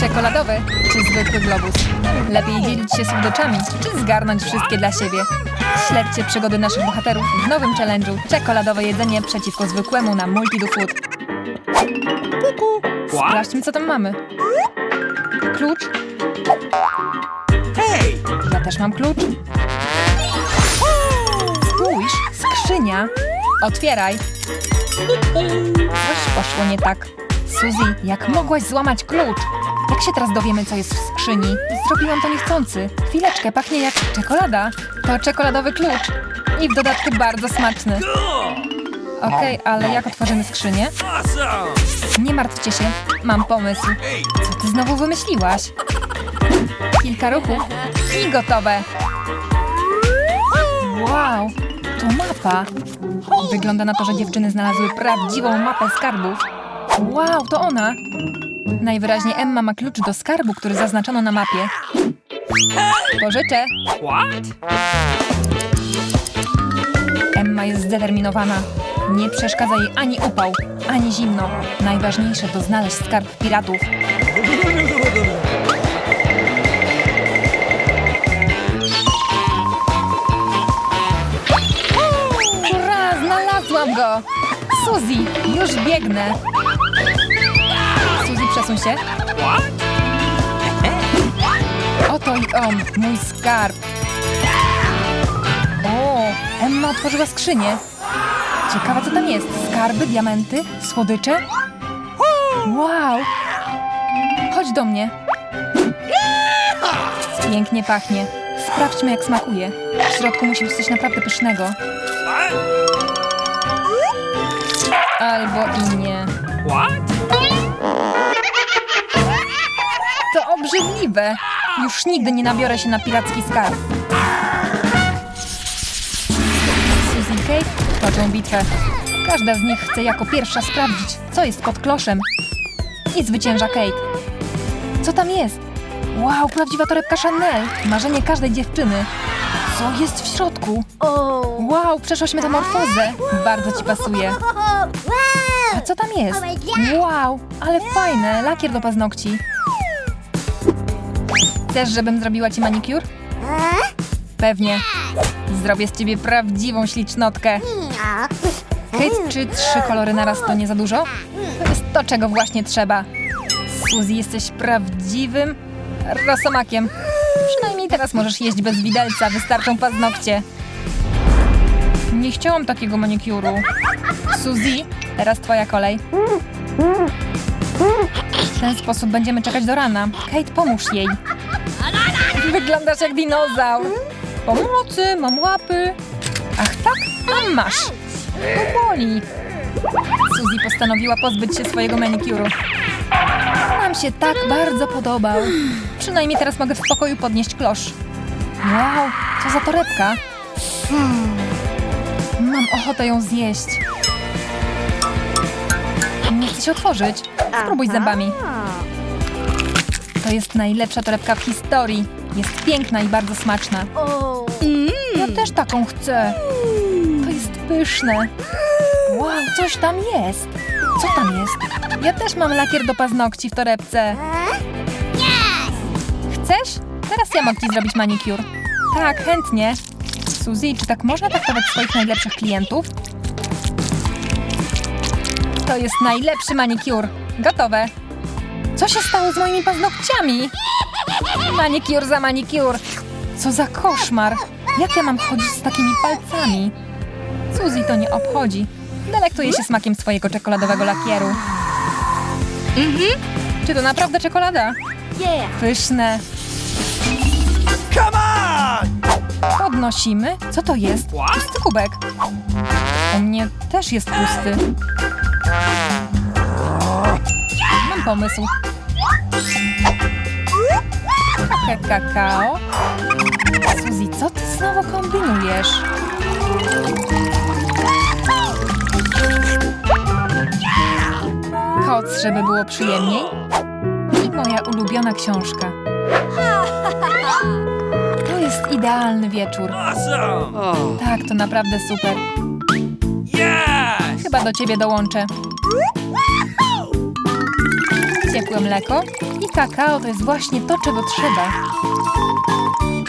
Czekoladowy czy zwykły globus? Lepiej dzielić się słodyczami, czy zgarnąć wszystkie dla siebie? Śledźcie przygody naszych bohaterów w nowym challenge'u Czekoladowe jedzenie przeciwko zwykłemu na Multidu Food. Sprawdźmy, co tam mamy. Klucz. Hey! Ja też mam klucz. Spójrz, skrzynia. Otwieraj. Coś poszło nie tak. Suzy, jak mogłaś złamać klucz? Jak się teraz dowiemy, co jest w skrzyni? Zrobiłam to niechcący. Chwileczkę, pachnie jak czekolada. To czekoladowy klucz. I w dodatku bardzo smaczny. Okej, ale jak otworzymy skrzynię? Nie martwcie się, mam pomysł. Co ty znowu wymyśliłaś? Kilka ruchów i gotowe. Wow, to mapa. Wygląda na to, że dziewczyny znalazły prawdziwą mapę skarbów. Wow, to ona. Najwyraźniej Emma ma klucz do skarbu, który zaznaczono na mapie. Pożyczę. What? Emma jest zdeterminowana. Nie przeszkadza jej ani upał, ani zimno. Najważniejsze to znaleźć skarb piratów. Hurra, znalazłam go! Suzy, już biegnę. Przesuń się. Oto i on, mój skarb. O, Emma otworzyła skrzynię. Ciekawe, co tam jest. Skarby, diamenty, słodycze? Wow! Chodź do mnie. Pięknie pachnie. Sprawdźmy, jak smakuje. W środku musi być coś naprawdę pysznego. Albo i nie. What? Obrzydliwe. Już nigdy nie nabiorę się na piracki skarb. I Kate toczą bitwę. Każda z nich chce jako pierwsza sprawdzić, co jest pod kloszem. I zwycięża Kate. Co tam jest? Wow, prawdziwa torebka Chanel. Marzenie każdej dziewczyny. Co jest w środku? Wow, przeszłaś metamorfozę. Bardzo ci pasuje. A co tam jest? Wow, ale fajne, lakier do paznokci. Chcesz, żebym zrobiła ci manikur? Pewnie. Zrobię z ciebie prawdziwą ślicznotkę. Kate, czy trzy kolory naraz to nie za dużo? To jest to, czego właśnie trzeba. Suzy, jesteś prawdziwym rosomakiem. Przynajmniej teraz możesz jeść bez widelca, wystarczą paznokcie. Nie chciałam takiego manikuru. Suzy, teraz twoja kolej. W ten sposób będziemy czekać do rana. Kate, pomóż jej. Wyglądasz jak dinozaur. Pomocy, mam łapy. Ach tak? A masz. To boli. Suzy postanowiła pozbyć się swojego manikuru. Nam się tak bardzo podobał. Przynajmniej teraz mogę w spokoju podnieść klosz. Wow, co za torebka. Mam ochotę ją zjeść. Nie chcę się otworzyć. Spróbuj zębami. To jest najlepsza torebka w historii. Jest piękna i bardzo smaczna. Ja też taką chcę. To jest pyszne. Wow, coś tam jest. Co tam jest? Ja też mam lakier do paznokci w torebce. Chcesz? Teraz ja mogę ci zrobić manikur. Tak, chętnie. Suzy, czy tak można traktować swoich najlepszych klientów? To jest najlepszy manikur. Gotowe. Co się stało z moimi paznokciami? Manikur za manikur. Co za koszmar. Jak ja mam chodzić z takimi palcami? Suzy to nie obchodzi. Delektuje się smakiem swojego czekoladowego lakieru. Mhm. Czy to naprawdę czekolada? Pyszne. Come on! Podnosimy. Co to jest? Pusty kubek. U mnie też jest pusty. Mam pomysł. Trochę kakao. Suzy, co ty znowu kombinujesz? Koc, żeby było przyjemniej. I moja ulubiona książka. To jest idealny wieczór. Tak, to naprawdę super. Chyba do ciebie dołączę. Ciepłe mleko i kakao to jest właśnie to, czego trzeba.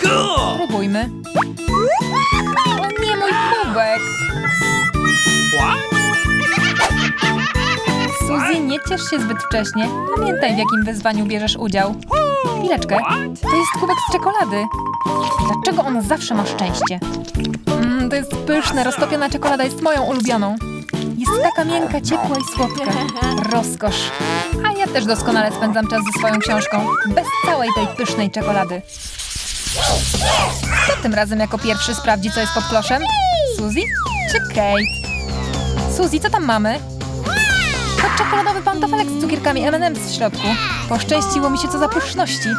Cool. Próbujmy. O nie, mój kubek! Suzy, nie ciesz się zbyt wcześnie. Pamiętaj, w jakim wyzwaniu bierzesz udział. Chwileczkę. To jest kubek z czekolady. Dlaczego ona zawsze ma szczęście? Mm, to jest pyszne. Roztopiona czekolada jest moją ulubioną. Taka miękka, ciepła i słodka. Rozkosz. A ja też doskonale spędzam czas ze swoją książką. Bez całej tej pysznej czekolady. Kto tym razem jako pierwszy sprawdzi, co jest pod kloszem? Suzy czy Kate? Suzy, co tam mamy? To czekoladowy pantofelek z cukierkami M&M's w środku. Poszczęściło mi się co za pyszności.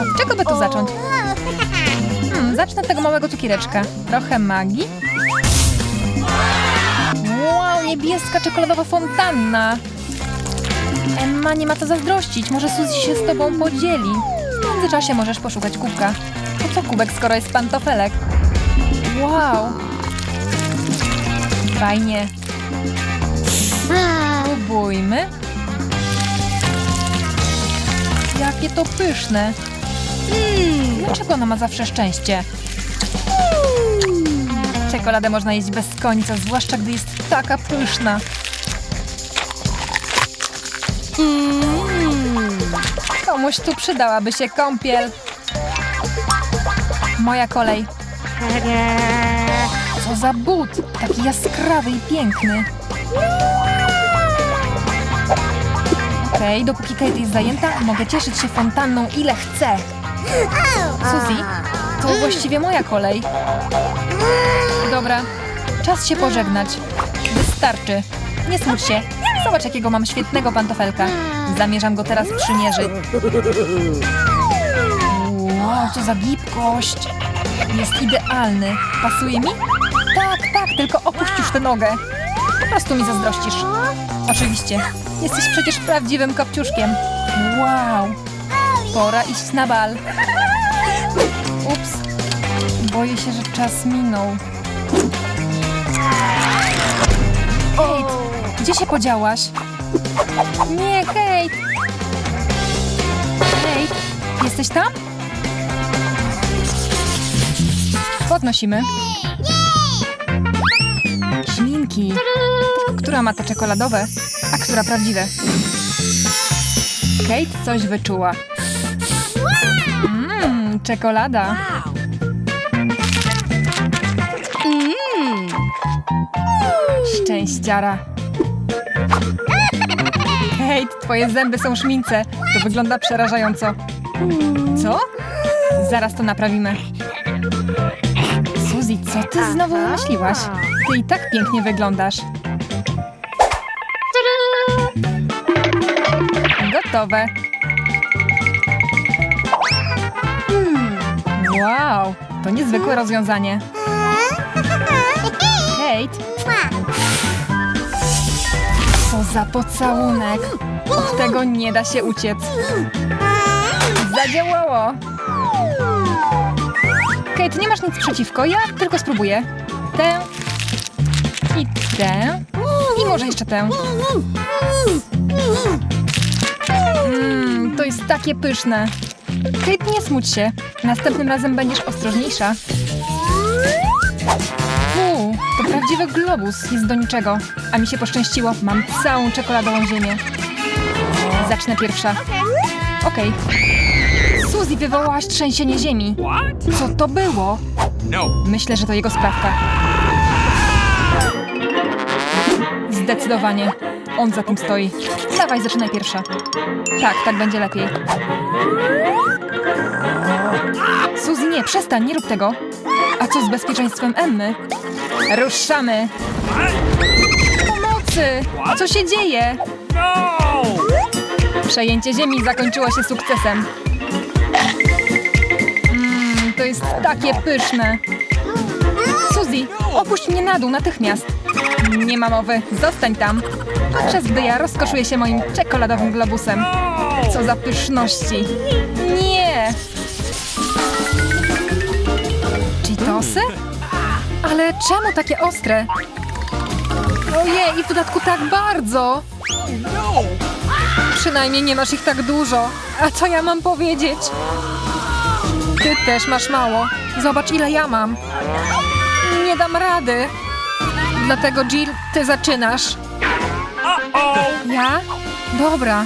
Od czego by tu zacząć? Hmm, zacznę od tego małego cukiereczka. Trochę magii. Niebieska czekoladowa fontanna. Emma nie ma co zazdrościć. Może Suzy się z tobą podzieli. W międzyczasie możesz poszukać kubka. Po co kubek, skoro jest pantofelek? Wow. Fajnie. Próbujmy. Jakie to pyszne. Dlaczego ona ma zawsze szczęście? Czekoladę można jeść bez końca, zwłaszcza gdy jest taka pyszna. Komuś tu przydałaby się kąpiel. Moja kolej. Co za but! Taki jaskrawy i piękny. Okej, dopóki Kate jest zajęta, mogę cieszyć się fontanną ile chcę. Suzy, to właściwie moja kolej. Dobra, czas się pożegnać. Wystarczy. Nie smuć się. Zobacz, jakiego mam świetnego pantofelka. Zamierzam go teraz przymierzyć. Wow, co za gibkość. Jest idealny. Pasuje mi? Tak, tak, tylko opuść już tę nogę. Po prostu mi zazdrościsz. Oczywiście. Jesteś przecież prawdziwym kopciuszkiem. Wow. Pora iść na bal. Ups. Boję się, że czas minął. Kate, gdzie się podziałaś? Nie, Kate! Kate, jesteś tam? Podnosimy. Śminki. Tylko która ma te czekoladowe, a która prawdziwe? Kate coś wyczuła. Mmm, czekolada. Szczęściara. Kate, twoje zęby są szmince. To wygląda przerażająco. Co? Zaraz to naprawimy. Suzy, co ty znowu wymyśliłaś? Ty i tak pięknie wyglądasz. Gotowe. Wow, to niezwykłe rozwiązanie. Kate, co za pocałunek. Od tego nie da się uciec. Zadziałało. Kate, nie masz nic przeciwko, ja tylko spróbuję. Tę i tę i może jeszcze tę. Mmm, to jest takie pyszne. Kate, nie smuć się. Następnym razem będziesz ostrożniejsza. Prawdziwy globus. Jest do niczego. A mi się poszczęściło. Mam całą czekoladową ziemię. Zacznę pierwsza. Okej. Suzy, wywołałaś trzęsienie ziemi. Co to było? No. Myślę, że to jego sprawka. Zdecydowanie. On za tym stoi. Dawaj, zaczynaj pierwsza. Tak, tak będzie lepiej. Suzy, nie, przestań, nie rób tego. Co z bezpieczeństwem Emmy? Ruszamy! Pomocy! Co się dzieje? Przejęcie ziemi zakończyło się sukcesem. Mmm, to jest takie pyszne. Suzy, opuść mnie na dół natychmiast. Nie ma mowy, zostań tam. Podczas gdy ja rozkoszuję się moim czekoladowym globusem. Co za pyszności. Ale czemu takie ostre? Ojej, i w dodatku tak bardzo! Przynajmniej nie masz ich tak dużo. A co ja mam powiedzieć? Ty też masz mało. Zobacz, ile ja mam. Nie dam rady. Dlatego, Jill, ty zaczynasz. Ja? Dobra.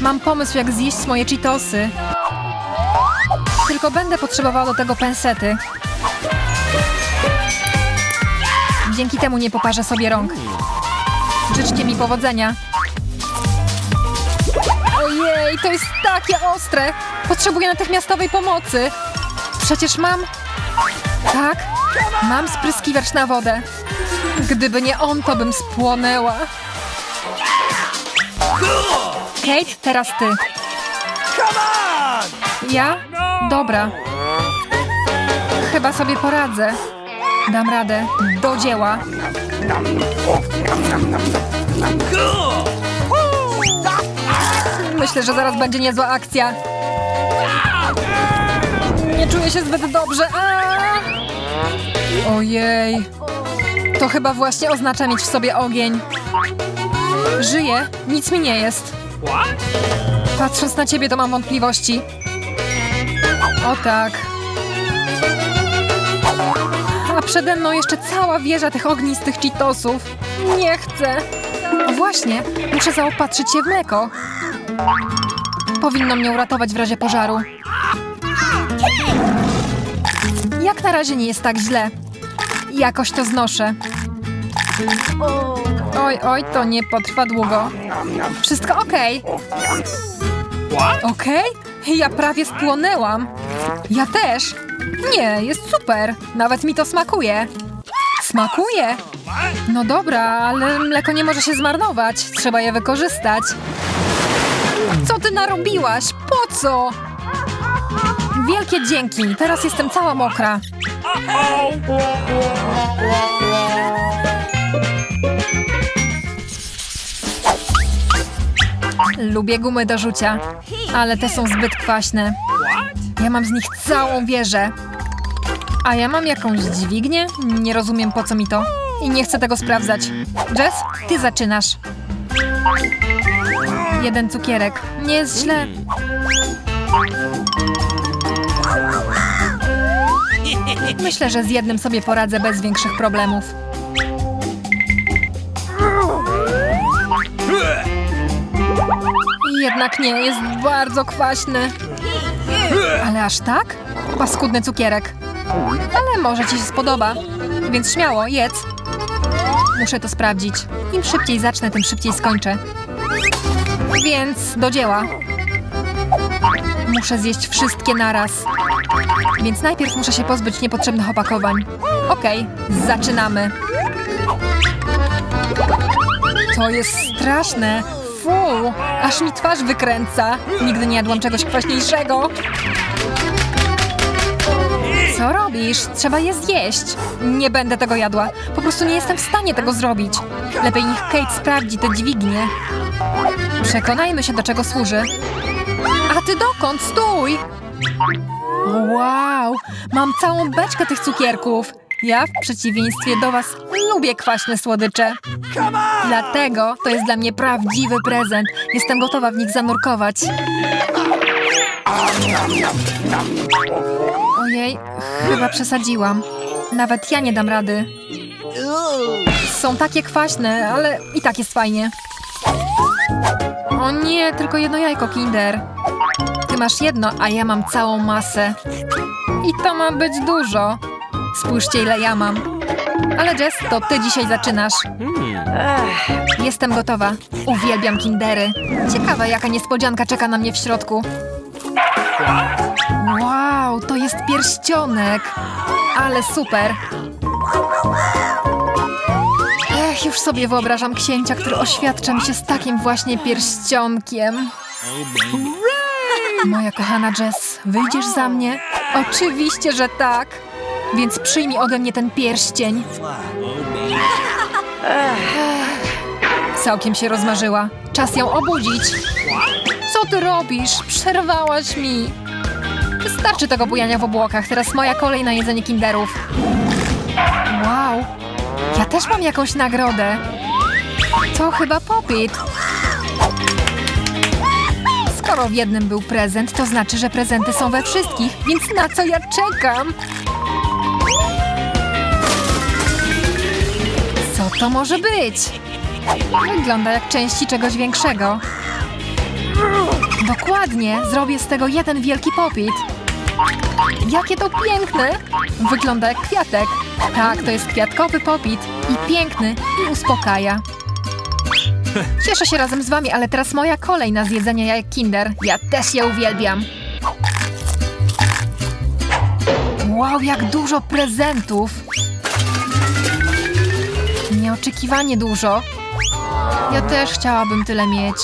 Mam pomysł, jak zjeść moje Cheetosy. Tylko będę potrzebowała do tego pensety. Dzięki temu nie poparzę sobie rąk. Życzcie mi powodzenia. Ojej, to jest takie ostre! Potrzebuję natychmiastowej pomocy. Przecież mam... Tak, mam spryskiwacz na wodę. Gdyby nie on, to bym spłonęła. Kate, teraz ty. Ja? Dobra. Chyba sobie poradzę. Dam radę. Do dzieła. Myślę, że zaraz będzie niezła akcja. Nie czuję się zbyt dobrze. Ojej. To chyba właśnie oznacza mieć w sobie ogień. Żyję, nic mi nie jest. Patrząc na ciebie, to mam wątpliwości. O tak. A przede mną jeszcze cała wieża tych ognistych cheetosów. Nie chcę. O właśnie, muszę zaopatrzyć się w mleko. Powinno mnie uratować w razie pożaru. Jak na razie nie jest tak źle. Jakoś to znoszę. Oj, oj, to nie potrwa długo. Wszystko okej. What? Okej? Ja prawie spłonęłam. Ja też. Nie, jest super. Nawet mi to smakuje. Smakuje? No dobra, ale mleko nie może się zmarnować. Trzeba je wykorzystać. Co ty narobiłaś? Po co? Wielkie dzięki. Teraz jestem cała mokra. Lubię gumy do rzucia, ale te są zbyt kwaśne. Ja mam z nich całą wieżę. A ja mam jakąś dźwignię? Nie rozumiem po co mi to. I nie chcę tego sprawdzać. Jess, ty zaczynasz. Jeden cukierek. Nie jest źle. Myślę, że z jednym sobie poradzę bez większych problemów. Jednak nie, jest bardzo kwaśny. Ale aż tak? Paskudny cukierek. Ale może ci się spodoba. Więc śmiało, jedz. Muszę to sprawdzić. Im szybciej zacznę, tym szybciej skończę. Więc do dzieła. Muszę zjeść wszystkie naraz. Więc najpierw muszę się pozbyć niepotrzebnych opakowań. Okej, zaczynamy. To jest straszne. Fu, aż mi twarz wykręca. Nigdy nie jadłam czegoś kwaśniejszego. Co robisz? Trzeba je zjeść. Nie będę tego jadła. Po prostu nie jestem w stanie tego zrobić. Lepiej niech Kate sprawdzi te dźwignie. Przekonajmy się, do czego służy. A ty dokąd? Stój! Wow! Mam całą beczkę tych cukierków. Ja, w przeciwieństwie do was, lubię kwaśne słodycze. Dlatego to jest dla mnie prawdziwy prezent. Jestem gotowa w nich zanurkować. Ojej, chyba przesadziłam. Nawet ja nie dam rady. Są takie kwaśne, ale i tak jest fajnie. O nie, tylko jedno jajko Kinder. Ty masz jedno, a ja mam całą masę. I to ma być dużo. Spójrzcie, ile ja mam. Ale Jess, to ty dzisiaj zaczynasz. Jestem gotowa. Uwielbiam kindery. Ciekawe, jaka niespodzianka czeka na mnie w środku. Wow, to jest pierścionek. Ale super. Ech, już sobie wyobrażam księcia, który oświadcza mi się z takim właśnie pierścionkiem. Moja kochana Jess, wyjdziesz za mnie? Oczywiście, że tak. Więc przyjmij ode mnie ten pierścień. Całkiem się rozmarzyła. Czas ją obudzić. Co ty robisz? Przerwałaś mi. Wystarczy tego bujania w obłokach. Teraz moja kolej na jedzenie kinderów. Wow. Ja też mam jakąś nagrodę. To chyba popit. Skoro w jednym był prezent, to znaczy, że prezenty są we wszystkich, więc na co ja czekam? To może być? Wygląda jak części czegoś większego. Dokładnie, zrobię z tego jeden wielki popit. Jakie to piękne! Wygląda jak kwiatek. Tak, to jest kwiatkowy popit. I piękny, i uspokaja. Cieszę się razem z wami, ale teraz moja kolej na zjedzenie jajek Kinder. Ja też je uwielbiam. Wow, jak dużo prezentów! Nieoczekiwanie dużo. Ja też chciałabym tyle mieć.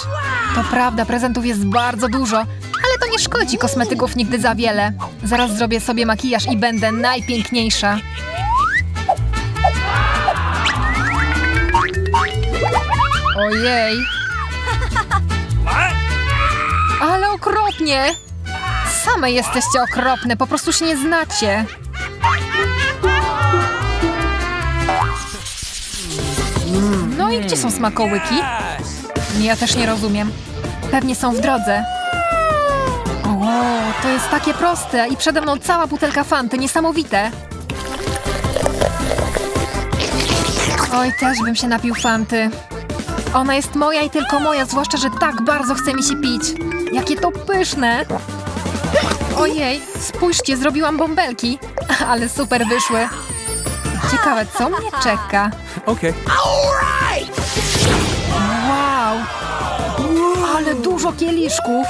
To prawda, prezentów jest bardzo dużo, ale to nie szkodzi kosmetyków nigdy za wiele. Zaraz zrobię sobie makijaż i będę najpiękniejsza. Ojej, ale okropnie! Same jesteście okropne, po prostu się nie znacie. I gdzie są smakołyki? Ja też nie rozumiem. Pewnie są w drodze. O, to jest takie proste i przede mną cała butelka fanty, niesamowite. Oj, też bym się napił fanty. Ona jest moja i tylko moja, zwłaszcza, że tak bardzo chce mi się pić. Jakie to pyszne! Ojej, spójrzcie, zrobiłam bąbelki, ale super wyszły. Ciekawe, co mnie czeka. Okay. Ale dużo kieliszków!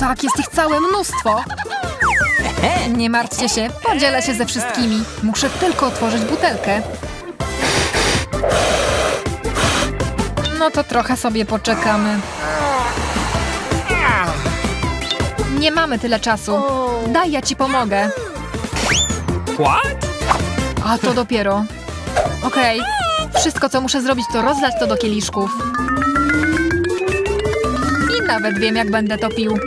Tak, jest ich całe mnóstwo! Nie martwcie się, podzielę się ze wszystkimi. Muszę tylko otworzyć butelkę. No to trochę sobie poczekamy. Nie mamy tyle czasu. Daj, ja ci pomogę. What? A to dopiero. Okej. Wszystko, co muszę zrobić, to rozlać to do kieliszków. I nawet wiem, jak będę to pił.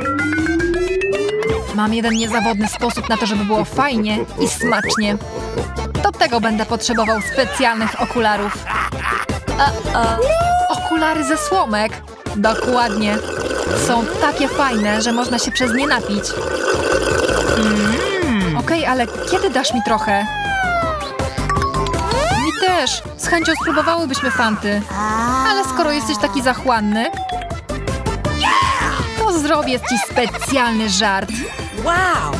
Mam jeden niezawodny sposób na to, żeby było fajnie i smacznie. Do tego będę potrzebował specjalnych okularów. Okulary ze słomek. Dokładnie. Są takie fajne, że można się przez nie napić. Mm. Okej, ale kiedy dasz mi trochę? Też. Z chęcią spróbowałybyśmy fanty. Ale skoro jesteś taki zachłanny, to zrobię ci specjalny żart. Wow!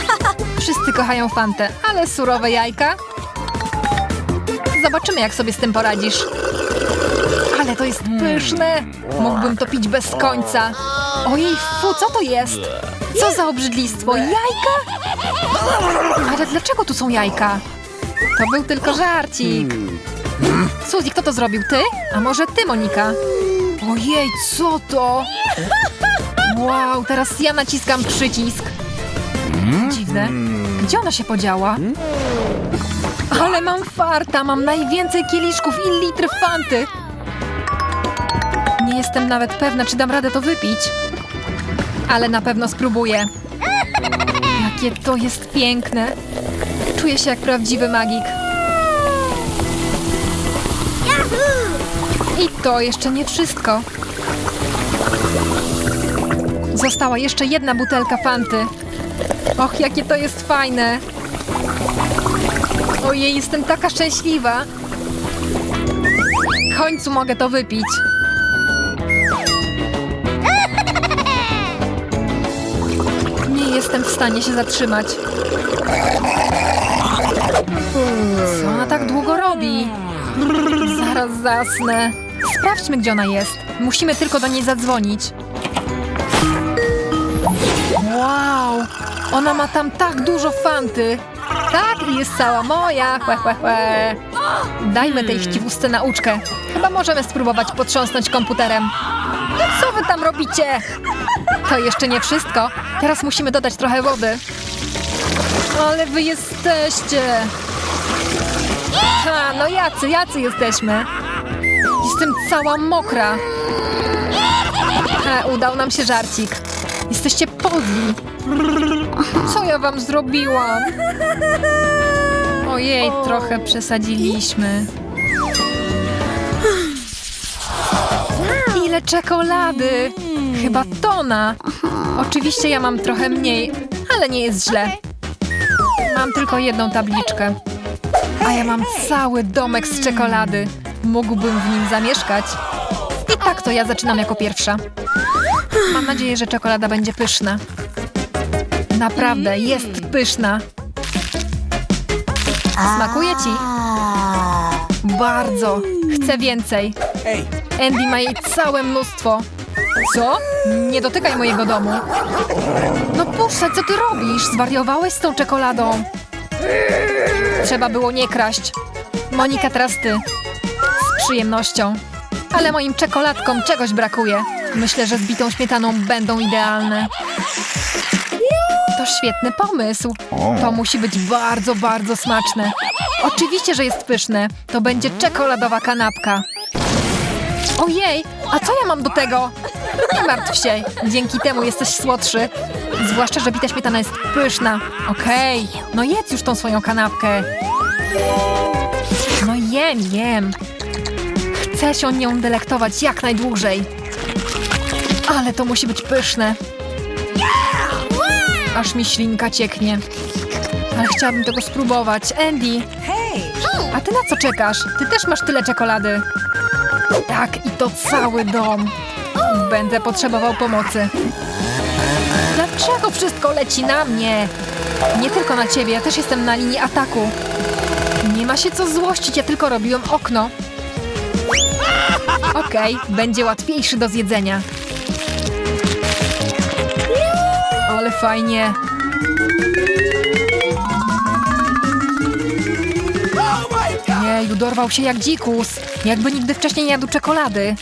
Wszyscy kochają fantę, ale surowe jajka? Zobaczymy, jak sobie z tym poradzisz. Ale to jest pyszne! Mógłbym to pić bez końca. Ojej, fu, co to jest? Co za obrzydlistwo? Jajka? Ale dlaczego tu są jajka? To był tylko żarcik. Suzy, kto to zrobił? Ty? A może ty, Monika? Ojej, co to? Wow, teraz ja naciskam przycisk. Dziwne. Gdzie ona się podziała? Ale mam farta, mam najwięcej kieliszków i litr fanty. Nie jestem nawet pewna, czy dam radę to wypić. Ale na pewno spróbuję. Jakie to jest piękne. Czuję się jak prawdziwy magik. I to jeszcze nie wszystko. Została jeszcze jedna butelka fanty. Och, jakie to jest fajne. Ojej, jestem taka szczęśliwa. W końcu mogę to wypić. Nie jestem w stanie się zatrzymać. Co ona tak długo robi? Zaraz zasnę. Sprawdźmy, gdzie ona jest. Musimy tylko do niej zadzwonić. Wow! Ona ma tam tak dużo fanty. Tak, i jest cała moja. Chłe, chłe, chłe. Dajmy tej chciwustce nauczkę. Chyba możemy spróbować potrząsnąć komputerem. Co wy tam robicie? To jeszcze nie wszystko. Teraz musimy dodać trochę wody. Ale wy jesteście. Ha, no jacy, jacy jesteśmy? Jestem cała mokra. Ha, udał nam się żarcik. Jesteście podli. Co ja wam zrobiłam? Ojej, trochę przesadziliśmy. Tyle czekolady! Chyba tona! Oczywiście ja mam trochę mniej, ale nie jest źle. Mam tylko jedną tabliczkę. A ja mam cały domek z czekolady. Mógłbym w nim zamieszkać. I tak to ja zaczynam jako pierwsza. Mam nadzieję, że czekolada będzie pyszna. Naprawdę, jest pyszna. Smakuje ci? Bardzo. Chcę więcej. Andy ma jej całe mnóstwo. Co? Nie dotykaj mojego domu. No puszczę, co ty robisz? Zwariowałeś z tą czekoladą. Trzeba było nie kraść. Monika, teraz ty. Z przyjemnością. Ale moim czekoladkom czegoś brakuje. Myślę, że z bitą śmietaną będą idealne. To świetny pomysł. To musi być bardzo, bardzo smaczne. Oczywiście, że jest pyszne. To będzie czekoladowa kanapka. Ojej, a co ja mam do tego? Nie martw się, dzięki temu jesteś słodszy. Zwłaszcza, że bita śmietana jest pyszna. Okej, no jedz już tą swoją kanapkę. No jem, jem. Chcę się nią delektować jak najdłużej. Ale to musi być pyszne. Aż mi ślinka cieknie. Ale chciałabym tego spróbować. Andy, a ty na co czekasz? Ty też masz tyle czekolady. Tak, i to cały dom. Będę potrzebował pomocy. Dlaczego wszystko leci na mnie? Nie tylko na ciebie, ja też jestem na linii ataku. Nie ma się co złościć, ja tylko robiłem okno. Okej, będzie łatwiejszy do zjedzenia. Ale fajnie. Jeju, dorwał się jak dzikus. Jakby nigdy wcześniej nie jadł czekolady.